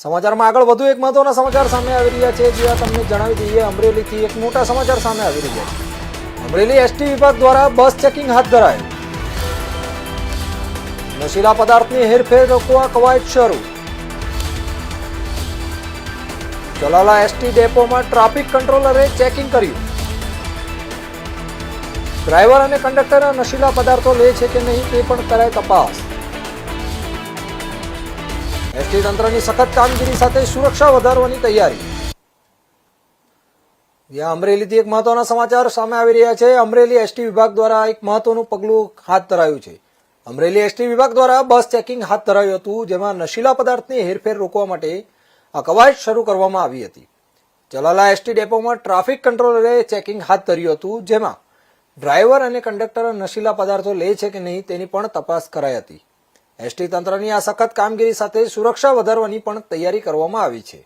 સમાચારમાં આગળ વધુ એક મહત્વના સમાચાર સામે આવી રહ્યા છે જ્યાં તમને જણાવી દઈએ. અમરેલીથી એક મોટા સમાચાર સામે આવી રહ્યા છે. અમરેલી એસટી વિભાગ દ્વારા બસ ચેકિંગ હાથ ધરાયું. નશીલા પદાર્થની હેરફેર રોકવા કવાયત શરૂ. ચલાલા એસટી ડેપોમાં ટ્રાફિક કંટ્રોલરે ચેકિંગ કર્યું. ડ્રાઈવર અને કંડક્ટર નશીલા પદાર્થો લે છે કે નહીં તે પણ કરાય તપાસ. એસટી તંત્રની સખત કામગીરી સાથે સુરક્ષા વધારવાની તૈયારી. જ્યાં અમરેલીથી એક મહત્વના સમાચાર સામે આવી રહ્યા છે. અમરેલી એસટી વિભાગ દ્વારા એક મહત્વનું પગલું હાથ ધરાયું છે. અમરેલી એસટી વિભાગ દ્વારા બસ ચેકિંગ હાથ ધરાયું હતું, જેમાં નશીલા પદાર્થની હેરફેર રોકવા માટે આ કવાયત શરૂ કરવામાં આવી હતી. ચલાલા એસટી ડેપોમાં ટ્રાફિક કંટ્રોલરે ચેકિંગ હાથ ધર્યું હતું, જેમાં ડ્રાઈવર અને કંડક્ટર નશીલા પદાર્થો લે છે કે નહીં તેની પણ તપાસ કરાઈ હતી. એસટી તંત્રની આ સખત કામગીરી સાથે સુરક્ષા વધારવાની પણ તૈયારી કરવામાં આવી છે.